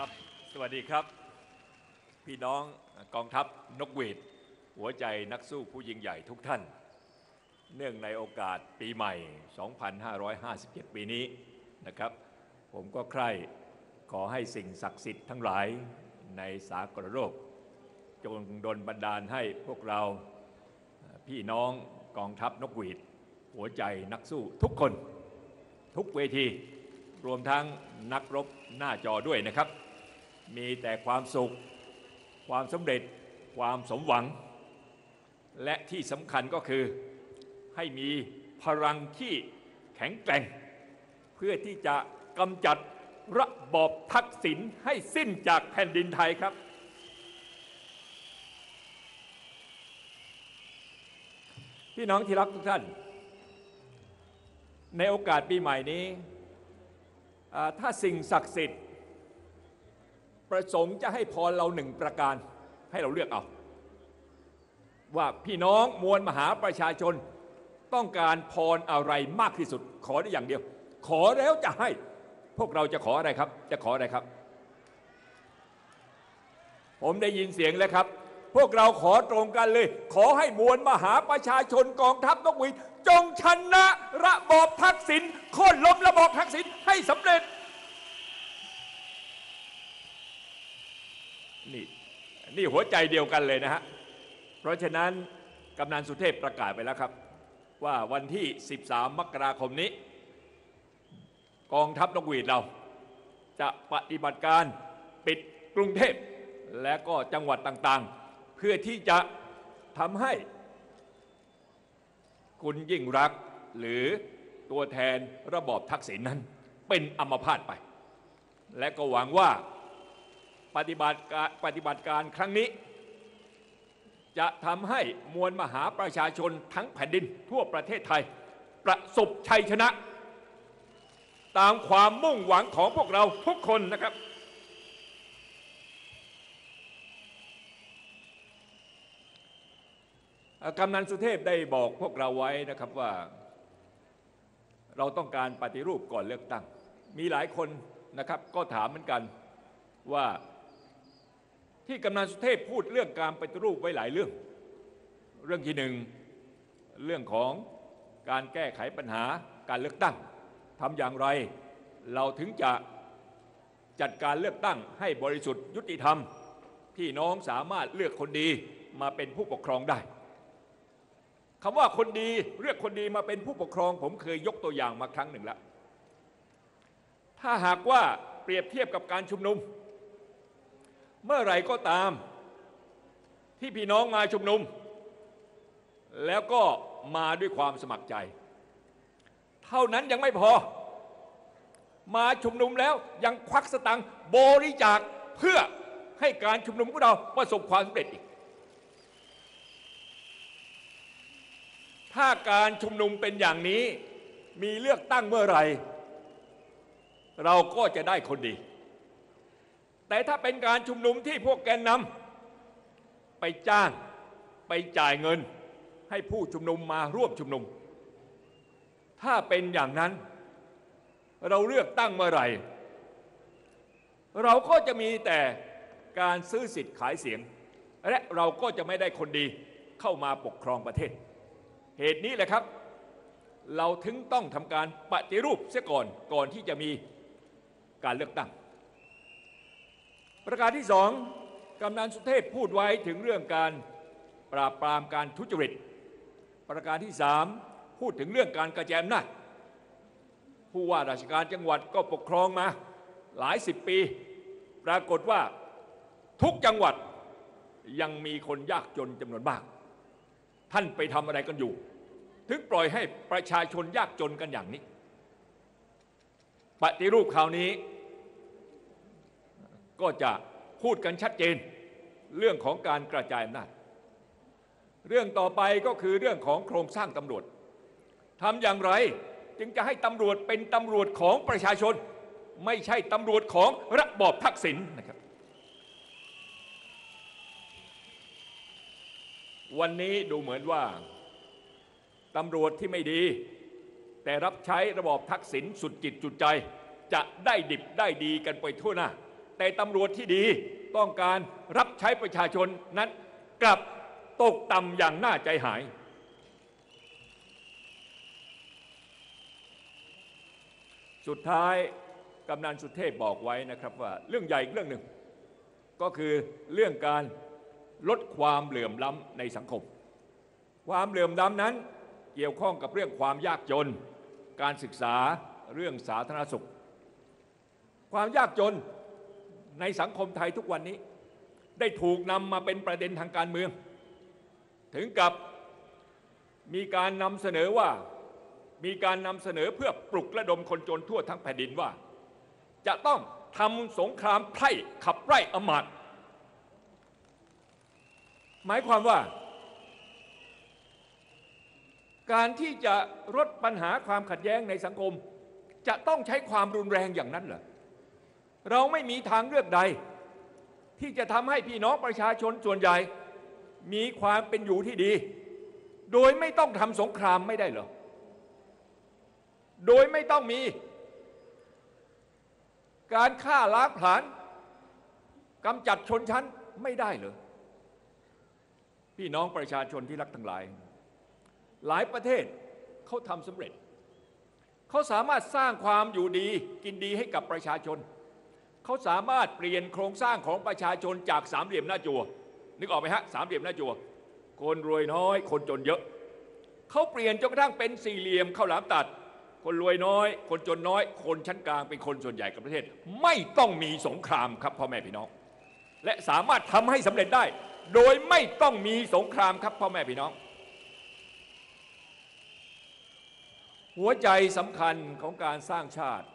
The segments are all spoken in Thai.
ครับ สวัสดีครับ พี่น้องกองทัพนกหวีด หัวใจนักสู้ผู้ยิ่งใหญ่ทุกท่าน เนื่องในโอกาสปีใหม่ 2557 ปีนี้นะครับ ผมก็ใคร่ขอให้สิ่งศักดิ์สิทธิ์ทั้งหลายในสากลโลกจงดลบันดาลให้พวกเราพี่น้องกองทัพนกหวีด หัวใจนักสู้ทุกคน ทุกเวที รวมทั้งนักรบหน้าจอด้วยนะครับ มีแต่ความสุข ความสำเร็จ ความสมหวัง และที่สำคัญก็คือให้มีพลังที่แข็งแกร่ง เพื่อที่จะกำจัดระบอบทักษิณให้สิ้นจากแผ่นดินไทยครับ พี่น้องที่รักทุกท่าน ในโอกาสปีใหม่นี้ ถ้าสิ่งศักดิ์สิทธิ์ ประสงค์จะให้พรเราหนึ่งประการให้เราเลือกเอา ว่าพี่น้องมวลมหาประชาชนต้องการพรอะไรมากที่สุด ขอได้อย่างเดียว ขอแล้วจะให้ พวกเราจะขออะไรครับ จะขออะไรครับ ผมได้ยินเสียงแล้วครับ พวกเราขอตรงกันเลย ขอให้มวลมหาประชาชนกองทัพนกหวีดจงชนะระบอบทักษิณโค่นล้มระบอบทักษิณให้สำเร็จ นี่นี่หัวใจเดียวกันเลยนะฮะ เพราะฉะนั้นกำนันสุเทพประกาศไปแล้วครับ ว่าวันที่ 13 มกราคมนี้ กองทัพนกหวีดเรา จะปฏิบัติการปิดกรุงเทพ และก็จังหวัดต่างๆ เพื่อที่จะทำให้ คุณยิ่งรักหรือตัวแทนระบอบทักษิณนั้น เป็นอมพาตไป และก็หวังว่า ปฏิบัติการปฏิบัติการครั้งนี้ จะทำให้มวลมหาประชาชนทั้งแผ่นดินทั่วประเทศไทย ประสบชัยชนะ ตามความมุ่งหวังของพวกเราทุกคนนะครับกำนันสุเทพได้บอกพวกเราไว้นะครับว่า เราต้องการปฏิรูปก่อนเลือกตั้ง มีหลายคนนะครับก็ถามเหมือนกันว่า ที่กำนันสุเทพพูดเรื่องการปฏิรูปไว้หลายเรื่อง เรื่องที่หนึ่งเรื่องของการแก้ไขปัญหาการเลือกตั้งทำอย่างไร เราถึงจะจัดการเลือกตั้งให้บริสุทธิ์ยุติธรรม พี่น้องสามารถเลือกคนดีมาเป็นผู้ปกครองได้คำว่าคนดีเลือกคนดีมาเป็นผู้ปกครอง ผมเคยยกตัวอย่างมาครั้งหนึ่งแล้วถ้าหากว่าเปรียบเทียบกับการชุมนุม เมื่อไหร่ก็ตามที่พี่น้องมาชุมนุม แล้วก็มาด้วยความสมัครใจ เท่านั้นยังไม่พอ มาชุมนุมแล้วยังควักสตังค์บริจาคเพื่อให้การชุมนุมของเราประสบความสำเร็จอีก ถ้าการชุมนุมเป็นอย่างนี้มีเลือกตั้งเมื่อไหร่ เราก็จะได้คนดี แต่ถ้าเป็นการชุมนุมที่พวกแกนนำไปจ้างไปจ่ายเงินให้ผู้ชุมนุมมาร่วมชุมนุม ถ้าเป็นอย่างนั้น เราเลือกตั้งเมื่อไหร่ เราก็จะมีแต่การซื้อสิทธิ์ขายเสียง และเราก็จะไม่ได้คนดีเข้ามาปกครองประเทศ เหตุนี้แหละครับ เราถึงต้องทำการปฏิรูปเสียก่อนก่อนที่จะมีการเลือกตั้ง ประการที่สองกำนันสุเทพพูดไว้ถึงเรื่องการปราบปรามการทุจริต ประการที่สามพูดถึงเรื่องการกระจายอำนาจผู้ว่าราชการจังหวัดก็ปกครองมาหลายสิบปี ปรากฏว่าทุกจังหวัดยังมีคนยากจนจำนวนมาก ท่านไปทำอะไรกันอยู่ ถึงปล่อยให้ประชาชนยากจนกันอย่างนี้ ปฏิรูปคราวนี้ ก็จะพูดกันชัดเจนเรื่องของการกระจายอำนาจเรื่องต่อไปก็คือเรื่องของโครงสร้างตำรวจทำอย่างไรจึงจะให้ตำรวจเป็นตำรวจของประชาชน ไม่ใช่ตำรวจของระบอบทักษิณนะครับ วันนี้ดูเหมือนว่าตำรวจที่ไม่ดี แต่รับใช้ระบอบทักษิณสุดจิตจุดใจ จะได้ดิบได้ดีกันไปทั่วหน้า แต่ตำรวจที่ดีต้องการรับใช้ประชาชนนั้นกลับตกต่ำอย่างน่าใจหาย สุดท้ายกำนันสุเทพบอกไว้นะครับว่าเรื่องใหญ่อีกเรื่องหนึ่ง ก็คือเรื่องการลดความเหลื่อมล้ำในสังคม ความเหลื่อมล้ำนั้นเกี่ยวข้องกับเรื่องความยากจน การศึกษาเรื่องสาธารณสุข ความยากจน ในสังคมไทยทุกวันนี้ ได้ถูกนำมาเป็นประเด็นทางการเมือง ถึงกับมีการนำเสนอว่ามีการนำเสนอเพื่อปลุกระดมคนจนทั่วทั้งแผ่นดินว่า จะต้องทำสงครามไพร่ขับไล่อมาตหมายความว่า การที่จะลดปัญหาความขัดแย้งในสังคม จะต้องใช้ความรุนแรงอย่างนั้นเหรอ เราไม่มีทางเลือกใด ที่จะทำให้พี่น้องประชาชนส่วนใหญ่ มีความเป็นอยู่ที่ดี โดยไม่ต้องทำสงครามไม่ได้เหรอ โดยไม่ต้องมี การฆ่าล้างผลาญกำจัดชนชั้นไม่ได้เหรอ พี่น้องประชาชนที่รักทั้งหลาย หลายประเทศเขาทำสำเร็จ เขาสามารถสร้างความอยู่ดีกินดีให้กับประชาชน เขาสามารถเปลี่ยนโครงสร้างของประชาชนจากสามเหลี่ยมหน้าจัว นึกออกไหมฮะสามเหลี่ยมหน้าจัว คนรวยน้อย คนจนเยอะ เขาเปลี่ยนจนกระทั่งเป็นสี่เหลี่ยมข้าวหลามตัด คนรวยน้อย คนจนน้อย คนชั้นกลางเป็นคนส่วนใหญ่กับประเทศ ไม่ต้องมีสงครามครับพ่อแม่พี่น้อง และสามารถทำให้สำเร็จได้ โดยไม่ต้องมีสงครามครับพ่อแม่พี่น้อง หัวใจสำคัญของการสร้างชาติ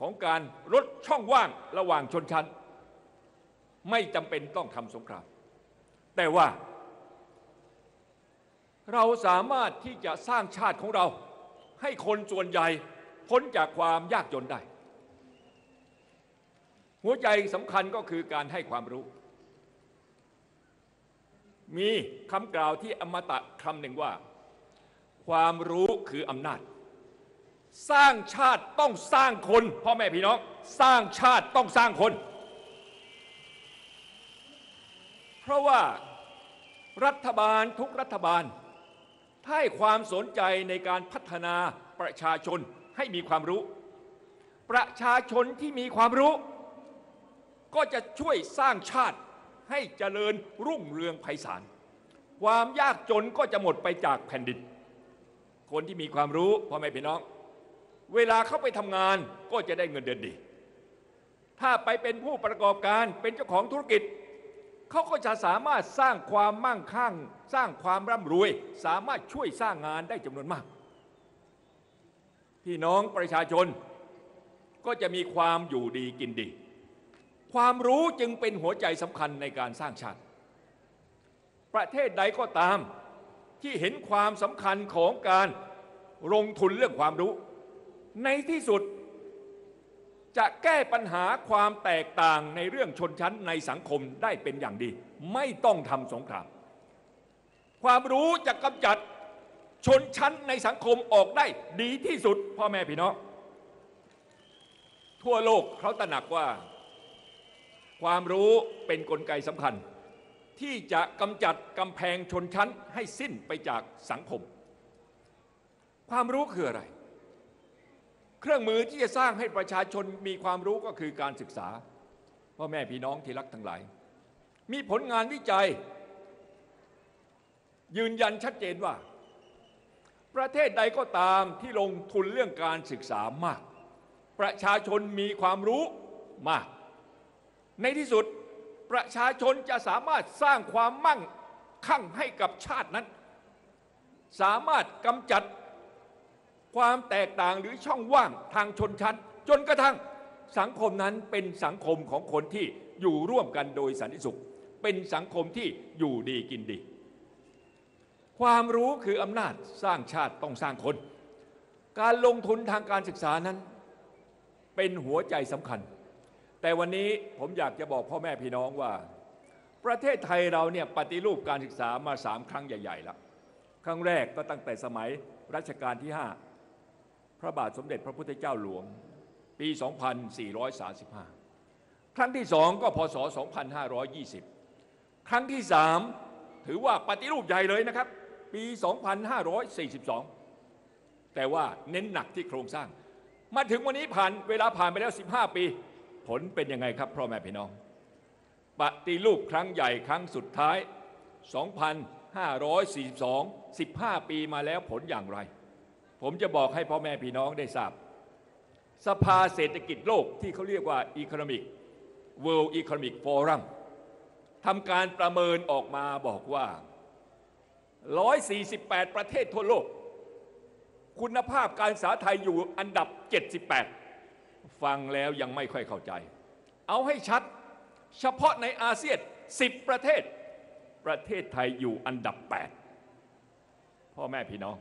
ของการลดช่องว่างระหว่างชนชั้น ไม่จำเป็นต้องทำสงคราม แต่ว่า เราสามารถที่จะสร้างชาติของเรา ให้คนส่วนใหญ่พ้นจากความยากจนได้ หัวใจสำคัญก็คือการให้ความรู้ มีคำกล่าวที่อมตะคำหนึ่งว่า ความรู้คืออำนาจ สร้างชาติต้องสร้างคน พ่อแม่พี่น้อง สร้างชาติต้องสร้างคน เพราะว่ารัฐบาลทุกรัฐบาลให้ความสนใจในการพัฒนาประชาชนให้มีความรู้ ประชาชนที่มีความรู้ ก็จะช่วยสร้างชาติให้เจริญรุ่งเรืองไพศาลความยากจนก็จะหมดไปจากแผ่นดิน คนที่มีความรู้พ่อแม่พี่น้อง เวลาเขาไปทำงานก็จะได้เงินเดือนดี ถ้าไปเป็นผู้ประกอบการเป็นเจ้าของธุรกิจ เขาก็จะสามารถสร้างความมั่งคั่ง สร้างความร่ำรวย สามารถช่วยสร้างงานได้จำนวนมาก พี่น้องประชาชนก็จะมีความอยู่ดีกินดี ความรู้จึงเป็นหัวใจสำคัญในการสร้างชาติ ประเทศใดก็ตามที่เห็นความสำคัญของการลงทุนเรื่องความรู้ ในที่สุดจะแก้ปัญหาความแตกต่างในเรื่องชนชั้นในสังคมได้เป็นอย่างดี ไม่ต้องทำสงคราม ความรู้จะกำจัดชนชั้นในสังคมออกได้ดีที่สุดพ่อแม่พี่น้องทั่วโลกเขาตระหนักว่า ความรู้เป็นนกลไกสำคัญ ที่จะกำจัดกำแพงชนชั้นให้สิ้นไปจากสังคม ความรู้คืออะไร เครื่องมือที่จะสร้างให้ประชาชนมีความรู้ก็คือการศึกษาพ่อแม่พี่น้องที่รักทั้งหลาย มีผลงานวิจัย ยืนยันชัดเจนว่า ประเทศใดก็ตามที่ลงทุนเรื่องการศึกษามาก ประชาชนมีความรู้มาก ในที่สุดประชาชนจะสามารถสร้างความมั่งคั่งให้กับชาตินั้น สามารถกำจัด ความแตกต่างหรือช่องว่างทางชนชั้น จนกระทั่งสังคมนั้นเป็นสังคมของคนที่อยู่ร่วมกันโดยสันติสุข เป็นสังคมที่อยู่ดีกินดี ความรู้คืออำนาจสร้างชาติต้องสร้างคน การลงทุนทางการศึกษานั้น เป็นหัวใจสำคัญ แต่วันนี้ผมอยากจะบอกพ่อแม่พี่น้องว่า ประเทศไทยเราเนี่ยปฏิรูปการศึกษามาสามครั้งใหญ่ ๆ แล้ว ครั้งแรกก็ตั้งแต่สมัยรัชกาลที่ 5 ระบาทสมเด็จพระพุทธเจ้าหลวง ปี 2435 ครั้งที่สองก็พศ 2520 ครั้งที่สามถือว่าปฏิรูปใหญ่เลยนะครับ ปี 2542 แต่ว่าเน้นหนักที่โครงสร้าง มาถึงวันนี้ผ่านเวลาผ่านไปแล้ว 15 ปี ผลเป็นยังไงครับพ่อแม่พี่น้อง ปฏิรูปครั้งใหญ่ครั้งสุดท้าย 2,542 15 ปีมาแล้วผลอย่างไร ผมจะบอกให้พ่อแม่พี่น้องได้ทราบ สภาเศรษฐกิจโลกที่เขาเรียกว่า Economic World Economic Forum ทำการประเมินออกมาบอกว่า 148 ประเทศทั่วโลก คุณภาพการศึกษาไทยอยู่อันดับ 78 ฟังแล้วยังไม่ค่อยเข้าใจ เอาให้ชัดเฉพาะในอาเซียน 10 ประเทศ ประเทศไทยอยู่อันดับ 8 พ่อแม่พี่น้อง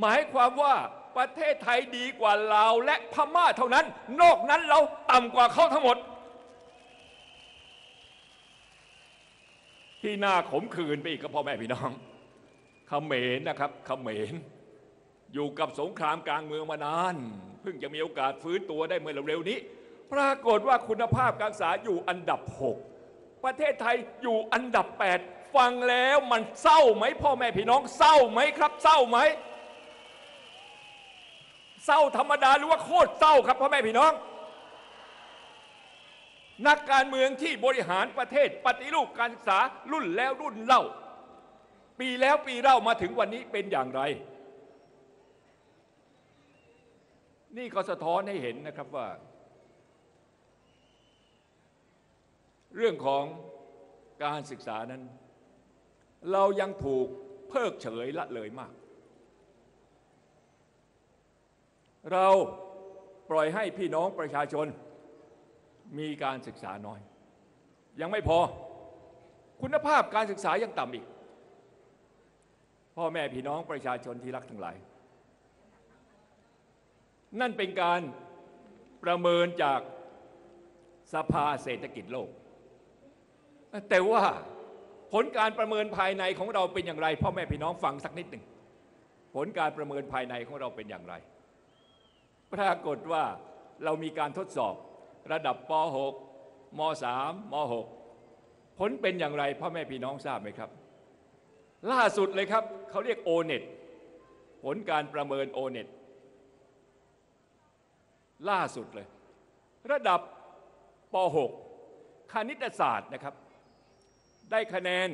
หมายความว่าประเทศไทยดีกว่าลาวและพม่าเท่านั้น นอกนั้นเราต่ำกว่าเขาทั้งหมด ที่น่าขมขื่นไปอีกก็พ่อแม่พี่น้องเขมรนะครับเขมรอยู่กับสงครามกลางเมืองมานาน เพิ่งจะมีโอกาสฟื้นตัวได้เมื่อเร็วๆนี้ ปรากฏว่าคุณภาพการศึกษาอยู่อันดับ 6 ประเทศไทยอยู่อันดับ 8 ฟังแล้วมันเศร้าไหมพ่อแม่พี่น้องเศร้าไหมครับ เศร้าไหม เศร้าธรรมดาหรือว่าโคตรเศร้าครับพ่อแม่พี่น้อง นักการเมืองที่บริหารประเทศปฏิรูปการศึกษารุ่นแล้วรุ่นเล่า ปีแล้วปีเล่ามาถึงวันนี้เป็นอย่างไร นี่ก็สะท้อนให้เห็นนะครับว่า เรื่องของการศึกษานั้น เรายังถูกเพิกเฉยละเลยมาก เราปล่อยให้พี่น้องประชาชนมีการศึกษาน้อย ยังไม่พอ คุณภาพการศึกษายังต่ำอีก พ่อแม่พี่น้องประชาชนที่รักทั้งหลาย นั่นเป็นการประเมินจากสภาเศรษฐกิจโลก แต่ว่าผลการประเมินภายในของเราเป็นอย่างไร พ่อแม่พี่น้องฟังสักนิดหนึ่งผลการประเมินภายในของเราเป็นอย่างไร ปรากฏว่าเรามีการทดสอบระดับป .6 ม .3 ม .6 ผลเป็นอย่างไรพ่อแม่พี่น้องทราบไหมครับ ล่าสุดเลยครับเขาเรียก o n e t ผลการประเมิน o n e t ล่าสุดเลย ระดับป .6 คณิตศาสตร์นะครับ ได้คะแนน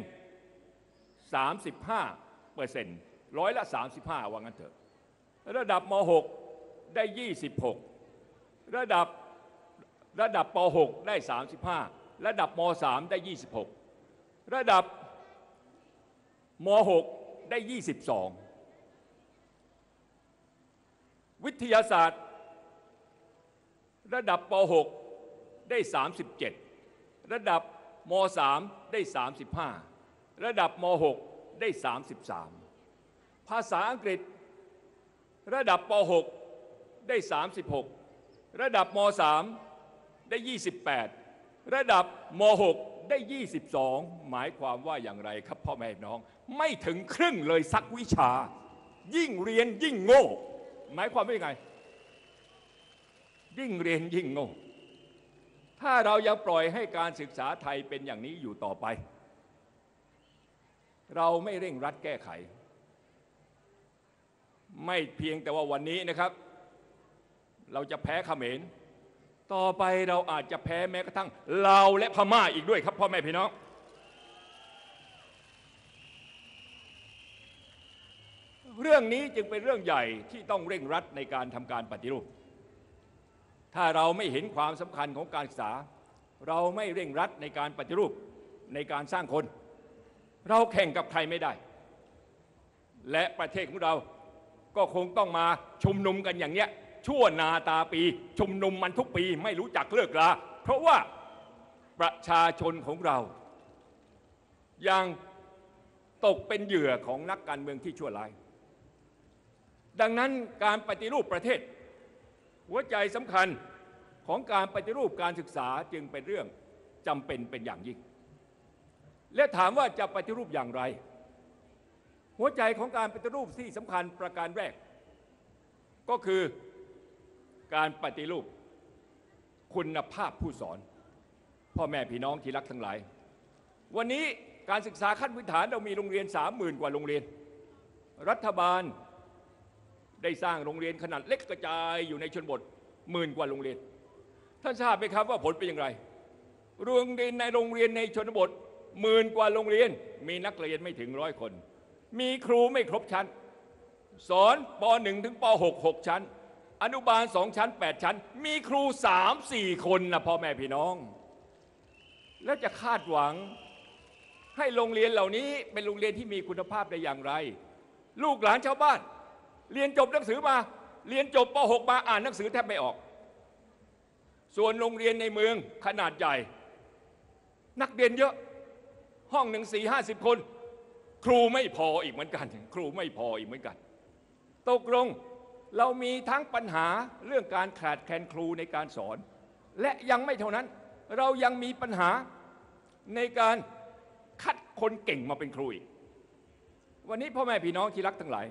35เปอร์เซ็นต์ร้อยละ 35 ว่างั้นเถอะ ระดับม .6 ได้ 26 ระดับระดับป .6 ได้ 35 ระดับม .3 ได้ 26 ระดับม .6 ได้ 22 วิทยาศาสตร์ ระดับป .6 ได้ 37 ระดับม .3 ได้ 35 ระดับม .6 ได้ 33 ภาษาอังกฤษ ระดับป .6 ได้ 36 ระดับม .3 ได้ 28 ระดับม .6 ได้ 22 หมายความว่าอย่างไรครับพ่อแม่น้อง ไม่ถึงครึ่งเลยสักวิชา ยิ่งเรียนยิ่งโง่ หมายความว่ายังไง ยิ่งเรียนยิ่งโง่ ถ้าเรายังปล่อยให้การศึกษาไทยเป็นอย่างนี้อยู่ต่อไป เราไม่เร่งรัดแก้ไข ไม่เพียงแต่ว่าวันนี้นะครับ เราจะแพ้เขมรต่อไปเราอาจจะแพ้แม้กระทั่งลาและพม่าอีกด้วยครับพ่อแม่พี่น้อง เรื่องนี้จึงเป็นเรื่องใหญ่ที่ต้องเร่งรัดในการทำการปฏิรูป ถ้าเราไม่เห็นความสำคัญของการศึกษา เราไม่เร่งรัดในการปฏิรูปในการสร้างคน เราแข่งกับใครไม่ได้ และประเทศของเราก็คงต้องมาชุมนุมกันอย่างเนี้ย ชั่วนาตาปี ชุมนุมมันทุกปีไม่รู้จักเลิกลา เพราะว่าประชาชนของเรา ยังตกเป็นเหยื่อของนักการเมืองที่ชั่วร้าย ดังนั้นการปฏิรูปประเทศ หัวใจสำคัญของการปฏิรูปการศึกษาจึงเป็นเรื่องจำเป็นเป็นอย่างยิ่ง และถามว่าจะปฏิรูปอย่างไร หัวใจของการปฏิรูปที่สำคัญประการแรก ก็คือ การปฏิรูปคุณภาพผู้สอน พ่อแม่พี่น้องที่รักทั้งหลาย วันนี้การศึกษาขั้นพื้นฐานเรามีโรงเรียนสามหมื่นกว่าโรงเรียน รัฐบาลได้สร้างโรงเรียนขนาดเล็กกระจายอยู่ในชนบทหมื่นกว่าโรงเรียน ท่านทราบไหมครับว่าผลเป็นอย่างไร โรงเรียนในโรงเรียนในชนบทหมื่นกว่าโรงเรียน มีนักเรียนไม่ถึงร้อยคน มีครูไม่ครบชั้น สอนป .1 ถึงป .6 6 ชั้น อนุบาลสองชั้น 8 ชั้น มีครู3 4คนนะพ่อแม่พี่น้อง แล้วจะคาดหวังให้โรงเรียนเหล่านี้เป็นโรงเรียนที่มีคุณภาพได้อย่างไร ลูกหลานชาวบ้าน เรียนจบหนังสือมา เรียนจบป .6 มาอ่านหนังสือแทบไม่ออก ส่วนโรงเรียนในเมืองขนาดใหญ่ นักเรียนเยอะห้องหนึ่งสี่ห้าสิบคน ครูไม่พออีกเหมือนกัน ครูไม่พออีกเหมือนกัน ตกลง เรามีทั้งปัญหาเรื่องการขาดแคลนครูในการสอน และยังไม่เท่านั้น เรายังมีปัญหาในการคัดคนเก่งมาเป็นครูอีกวันนี้พ่อแม่พี่น้องที่รักทั้งหลาย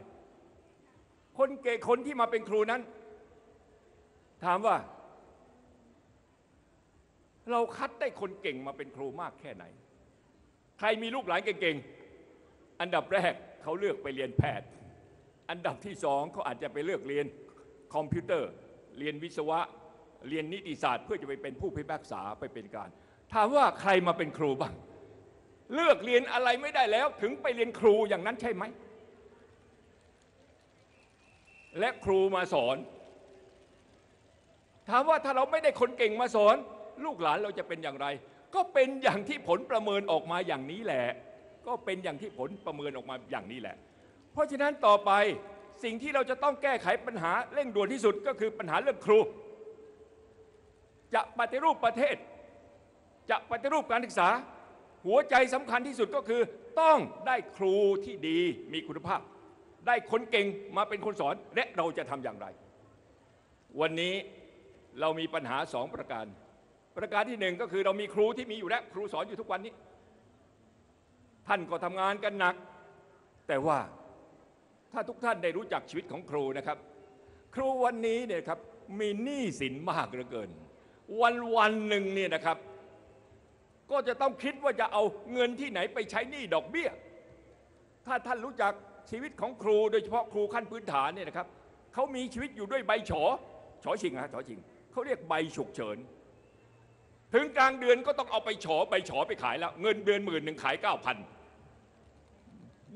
คนเก่งคนที่มาเป็นครูนั้น ถามว่า เราคัดได้คนเก่งมาเป็นครูมากแค่ไหน ใครมีลูกหลานเก่งๆ อันดับแรกเขาเลือกไปเรียนแพทย์ อันดับที่สองเขาอาจจะไปเลือกเรียนคอมพิวเตอร์ เรียนวิศวะ เรียนนิติศาสตร์ เพื่อจะไปเป็นผู้พิพากษาไปเป็นการ ถามว่าใครมาเป็นครูบ้าง เลือกเรียนอะไรไม่ได้แล้วถึงไปเรียนครูอย่างนั้นใช่ไหม และครูมาสอน ถามว่าถ้าเราไม่ได้คนเก่งมาสอน ลูกหลานเราจะเป็นอย่างไร ก็เป็นอย่างที่ผลประเมินออกมาอย่างนี้แหละ ก็เป็นอย่างที่ผลประเมินออกมาอย่างนี้แหละ เพราะฉะนั้นต่อไปสิ่งที่เราจะต้องแก้ไขปัญหาเร่งด่วนที่สุดก็คือปัญหาเรื่องครู จะปฏิรูปประเทศ จะปฏิรูปการศึกษา หัวใจสำคัญที่สุดก็คือ ต้องได้ครูที่ดีมีคุณภาพ ได้คนเก่งมาเป็นคนสอนและเราจะทำอย่างไร วันนี้เรามีปัญหาสองประการ ประการที่หนึ่งก็คือเรามีครูที่มีอยู่แล้วครูสอนอยู่ทุกวันนี้ ท่านก็ทำงานกันหนัก แต่ว่า ถ้าทุกท่านได้รู้จักชีวิตของครูนะครับ ครูวันนี้เนี่ยครับมีหนี้สินมากเหลือเกิน วันวันหนึ่งเนี่ยนะครับ ก็จะต้องคิดว่าจะเอาเงินที่ไหนไปใช้หนี้ดอกเบี้ย ถ้าท่านรู้จักชีวิตของครูโดยเฉพาะครูขั้นพื้นฐานเนี่ยนะครับเขามีชีวิตอยู่ด้วยใบฉอฉอชิงฮะฉอชิงเขาเรียกใบฉุกเฉิน ถึงกลางเดือนก็ต้องเอาไปฉอใบฉอไปขายแล้ว เงินเดือนหมื่นหนึ่งขายเก้าพัน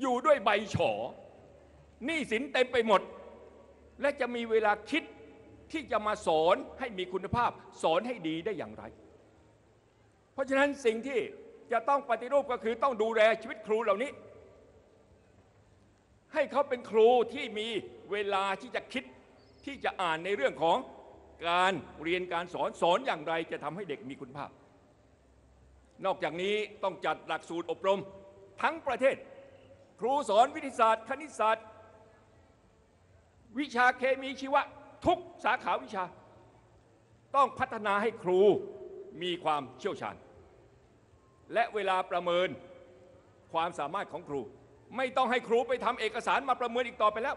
อยู่ด้วยใบฉอ หนี้สินเต็มไปหมด และจะมีเวลาคิดที่จะมาสอนให้มีคุณภาพ สอนให้ดีได้อย่างไร เพราะฉะนั้นสิ่งที่จะต้องปฏิรูปก็คือต้องดูแลชีวิตครูเหล่านี้ ให้เขาเป็นครูที่มีเวลาที่จะคิดที่จะอ่านในเรื่องของการเรียนการสอนสอนอย่างไรจะทำให้เด็กมีคุณภาพ นอกจากนี้ต้องจัดหลักสูตรอบรมทั้งประเทศ ครูสอนวิทยาศาสตร์ คณิตศาสตร์ วิชาเคมีชีวะทุกสาขาวิชา ต้องพัฒนาให้ครูมีความเชี่ยวชาญ และเวลาประเมินความสามารถของครู ไม่ต้องให้ครูไปทำเอกสารมาประเมินอีกต่อไปแล้ว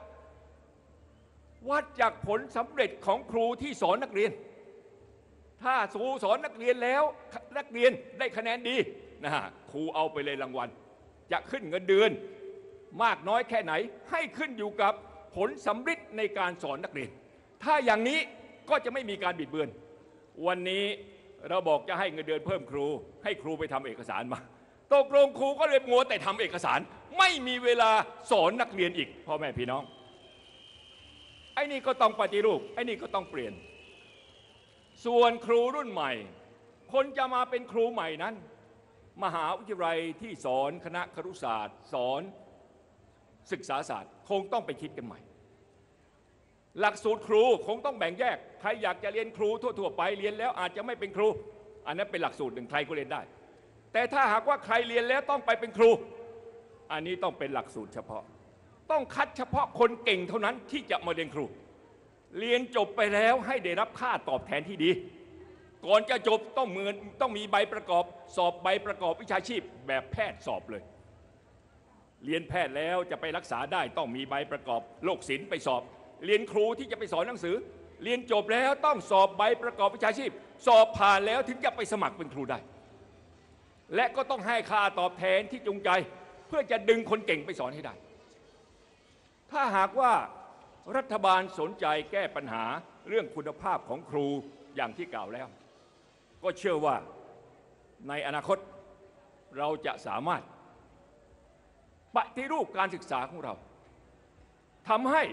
วัดจากผลสำเร็จของครูที่สอนนักเรียน ถ้าครูสอนนักเรียนแล้วนักเรียนได้คะแนนดีนะฮะครูเอาไปเลยรางวัล จะขึ้นเงินเดือน มากน้อยแค่ไหนให้ขึ้นอยู่กับ ผลสำเร็จในการสอนนักเรียน ถ้าอย่างนี้ก็จะไม่มีการบิดเบือน วันนี้เราบอกจะให้เงินเดือนเพิ่มครู ให้ครูไปทำเอกสารมาตกลงครูก็เลยมัวแต่ทำเอกสาร ไม่มีเวลาสอนนักเรียนอีกพ่อแม่พี่น้องไอ้นี่ก็ต้องปฏิรูปไอ้นี่ก็ต้องเปลี่ยน ส่วนครูรุ่นใหม่ คนจะมาเป็นครูใหม่นั้น มหาวิทยาลัยที่สอนคณะครุศาสตร์ สอน ศึกษาศาสตร์คงต้องไปคิดกันใหม่ หลักสูตรครูคงต้องแบ่งแยก ใครอยากจะเรียนครูทั่วๆไปเรียนแล้วอาจจะไม่เป็นครู อันนั้นเป็นหลักสูตรหนึ่งใครก็เรียนได้ แต่ถ้าหากว่าใครเรียนแล้วต้องไปเป็นครู อันนี้ต้องเป็นหลักสูตรเฉพาะ ต้องคัดเฉพาะคนเก่งเท่านั้นที่จะมาเรียนครู เรียนจบไปแล้วให้ได้รับค่าตอบแทนที่ดี ก่อนจะจบต้องเมือนต้องมีใบประกอบ สอบใบประกอบวิชาชีพแบบแพทย์สอบเลย เรียนแพทย์แล้วจะไปรักษาได้ต้องมีใบประกอบโรคศิลป์ไปสอบ เรียนครูที่จะไปสอนหนังสือ เรียนจบแล้วต้องสอบใบประกอบวิชาชีพ สอบผ่านแล้วถึงจะไปสมัครเป็นครูได้ และก็ต้องให้ค่าตอบแทนที่จูงใจ เพื่อจะดึงคนเก่งไปสอนให้ได้ ถ้าหากว่ารัฐบาลสนใจแก้ปัญหาเรื่องคุณภาพของครูอย่างที่กล่าวแล้ว ก็เชื่อว่าในอนาคตเราจะสามารถ ปฏิรูปการศึกษาของเราทำให้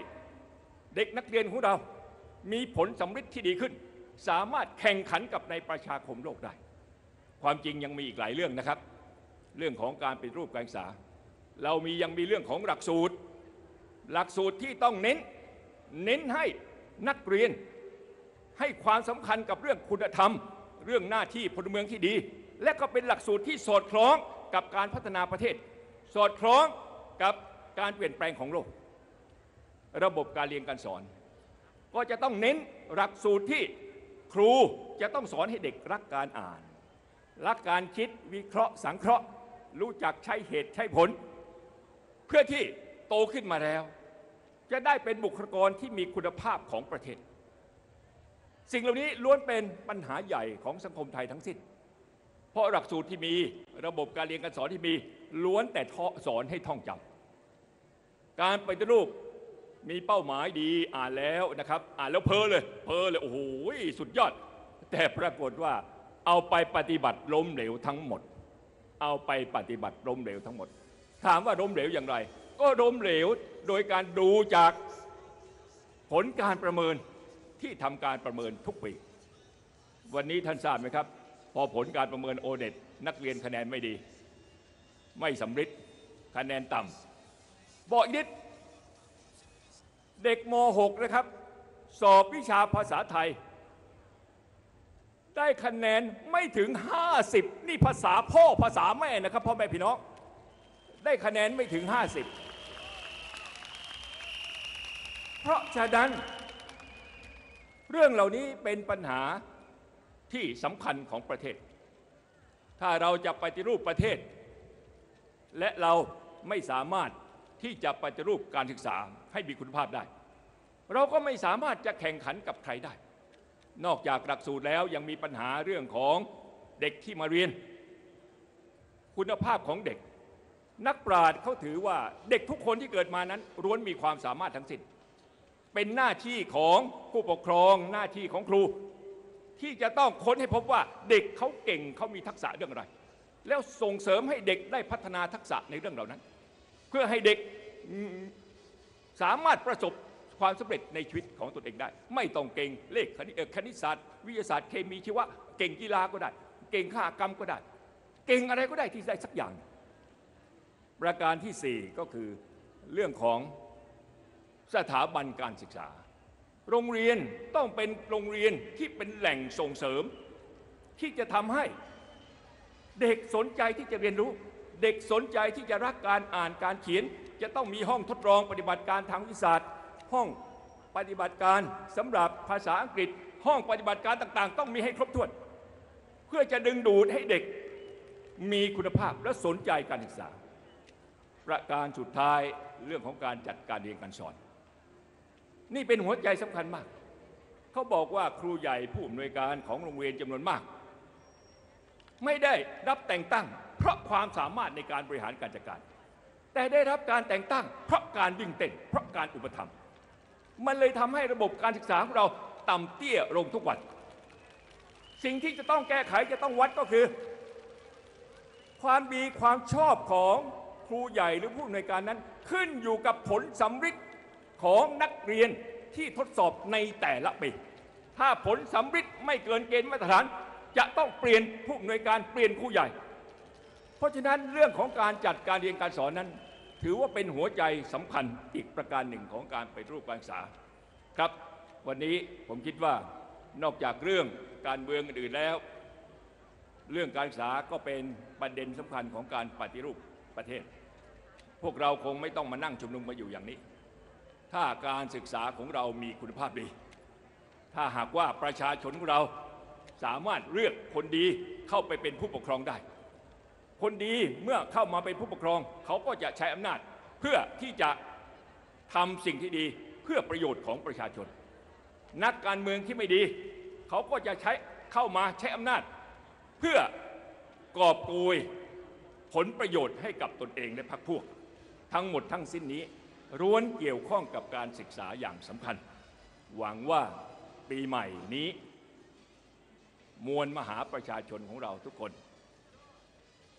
เด็กนักเรียนของเรา มีผลสำฤทธิ์ที่ดีขึ้น สามารถแข่งขันกับในประชาคมโลกได้ ความจริงยังมีอีกหลายเรื่องนะครับ เรื่องของการปฏิรูปการศึกษา เรามียังมีเรื่องของหลักสูตร หลักสูตรที่ต้องเน้น เน้นให้นักเรียน ให้ความสำคัญกับเรื่องคุณธรรม เรื่องหน้าที่พลเมืองที่ดี และก็เป็นหลักสูตรที่สอดคล้องกับการพัฒนาประเทศ สอดคล้องกับการเปลี่ยนแปลงของโลก ระบบการเรียนการสอน ก็จะต้องเน้นหลักสูตรที่ครูจะต้องสอนให้เด็กรักการอ่าน รักการคิดวิเคราะห์สังเคราะห์ รู้จักใช้เหตุใช้ผล เพื่อที่โตขึ้นมาแล้ว จะได้เป็นบุคลากรที่มีคุณภาพของประเทศ สิ่งเหล่านี้ล้วนเป็นปัญหาใหญ่ของสังคมไทยทั้งสิ้น เพราะหลักสูตรที่มีระบบการเรียนการสอนที่มีล้วนแต่สอนให้ท่องจำการปฏิรูปมีเป้าหมายดีอ่านแล้วนะครับ อ่านแล้วเพอเลยเพอเลยโอ้โหสุดยอด แต่ปรากฏว่าเอาไปปฏิบัติล้มเหลวทั้งหมด เอาไปปฏิบัติล้มเหลวทั้งหมด ถามว่าล้มเหลวอย่างไร ก็ล้มเหลวโดยการดูจากผลการประเมินที่ทำการประเมินทุกปี วันนี้ท่านทราบไหมครับ พอผลการประเมินโอเน็ตนักเรียนคะแนนไม่ดี ไม่สำเร็จคะแนนต่ำบอกอีกนิด เด็กม .6 นะครับ สอบวิชาภาษาไทย ได้คะแนนไม่ถึง 50 นี่ภาษาพ่อภาษาแม่นะครับพ่อแม่พี่น้อง ได้คะแนนไม่ถึง 50 เพราะฉะนั้น เรื่องเหล่านี้เป็นปัญหา ที่สำคัญของประเทศ ถ้าเราจะปฏิรูปประเทศ และเราไม่สามารถที่จะปฏิรูปการศึกษาให้มีคุณภาพได้ เราก็ไม่สามารถจะแข่งขันกับใครได้ นอกจากหลักสูตรแล้วยังมีปัญหาเรื่องของเด็กที่มาเรียน คุณภาพของเด็ก นักปราชญ์เขาถือว่าเด็กทุกคนที่เกิดมานั้นล้วนมีความสามารถทั้งสิ้นเป็นหน้าที่ของผู้ปกครองหน้าที่ของครู ที่จะต้องค้นให้พบว่าเด็กเขาเก่งเขามีทักษะเรื่องอะไร แล้วส่งเสริมให้เด็กได้พัฒนาทักษะในเรื่องเหล่านั้น เพื่อให้เด็กสามารถประสบความสำเร็จในชีวิตของตนเองได้ ไม่ต้องเก่งเลขคณิตคณิตศาสตร์ วิทยาศาสตร์เคมีชีวะเก่งกีฬาก็ได้ เก่งข้ากรรมก็ได้ เก่งอะไรก็ได้ที่ได้สักอย่าง ประการที่ 4 ก็คือเรื่องของสถาบันการศึกษา โรงเรียนต้องเป็นโรงเรียนที่เป็นแหล่งส่งเสริม ที่จะทำให้เด็กสนใจที่จะเรียนรู้ เด็กสนใจที่จะรักการอ่านการเขียน จะต้องมีห้องทดลองปฏิบัติการทางวิทยาศาสตร์ ห้องปฏิบัติการสำหรับภาษาอังกฤษ ห้องปฏิบัติการต่างๆ ต้องมีให้ครบถ้วน เพื่อจะดึงดูดให้เด็กมีคุณภาพและสนใจการศึกษา ประการสุดท้ายเรื่องของการจัดการเรียนการสอน นี่เป็นหัวใจสำคัญมาก เขาบอกว่าครูใหญ่ผู้อำนวยการของโรงเรียนจำนวนมาก ไม่ได้รับแต่งตั้ง เพราะความสามารถในการบริหารการจัดการ แต่ได้รับการแต่งตั้ง เพราะการวิ่งเต้นเพราะการอุปถัมภ์มันเลยทำให้ระบบการศึกษาของเราต่ำเตี้ยลงทุกวันสิ่งที่จะต้องแก้ไขจะต้องวัดก็คือ ความดีความชอบของครูใหญ่หรือผู้อำนวยการนั้น ขึ้นอยู่กับผลสำฤทธิ์ ของนักเรียนที่ทดสอบในแต่ละปี ถ้าผลสำฤทธิ์ไม่เกินเกณฑ์มาตรฐาน จะต้องเปลี่ยนผู้อำนวยการเปลี่ยนครูใหญ่ เพราะฉะนั้นเรื่องของการจัดการเรียนการสอนนั้น ถือว่าเป็นหัวใจสำคัญอีกประการหนึ่งของการไปรูปการศึกษาครับ วันนี้ผมคิดว่านอกจากเรื่องการเมืองอื่นแล้ว เรื่องการศึกษาก็เป็นประเด็นสำคัญของการปฏิรูปประเทศ พวกเราคงไม่ต้องมานั่งชุมนุมมาอยู่อย่างนี้ ถ้าการศึกษาของเรามีคุณภาพดี ถ้าหากว่าประชาชนของเราสามารถเลือกคนดีเข้าไปเป็นผู้ปกครองได้ คนดีเมื่อเข้ามาเป็นผู้ปกครอง เขาก็จะใช้อำนาจเพื่อที่จะทำสิ่งที่ดีเพื่อประโยชน์ของประชาชน นักการเมืองที่ไม่ดี เขาก็จะใช้เข้ามาใช้อำนาจ เพื่อกอบโกยผลประโยชน์ให้กับตนเองและพรรคพวก ทั้งหมดทั้งสิ้นนี้ ร้วนเกี่ยวข้องกับการศึกษาอย่างสำคัญ หวังว่าปีใหม่นี้ มวลมหาประชาชนของเราทุกคน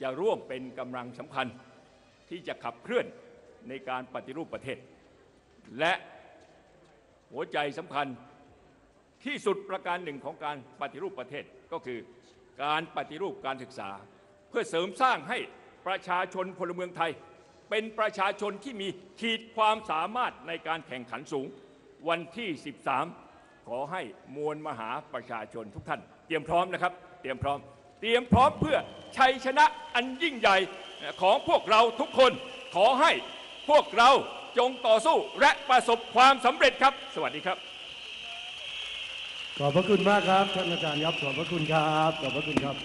จะร่วมเป็นกำลังสำคัญที่จะขับเคลื่อนในการปฏิรูปประเทศ และหัวใจสำคัญที่สุดประการหนึ่งของการปฏิรูปประเทศก็คือการปฏิรูปการศึกษา เพื่อเสริมสร้างให้ประชาชนพลเมืองไทย เป็นประชาชนที่มีขีดความสามารถในการแข่งขันสูง วันที่ 13 ขอให้มวลมหาประชาชนทุกท่าน เตรียมพร้อมนะครับ เตรียมพร้อม เตรียมพร้อมเพื่อชัยชนะอันยิ่งใหญ่ของพวกเราทุกคน ขอให้พวกเราจงต่อสู้และประสบความสำเร็จครับ สวัสดีครับ ขอบพระคุณมากครับท่านอาจารย์ครับขอบพระคุณครับ ขอบพระคุณครับ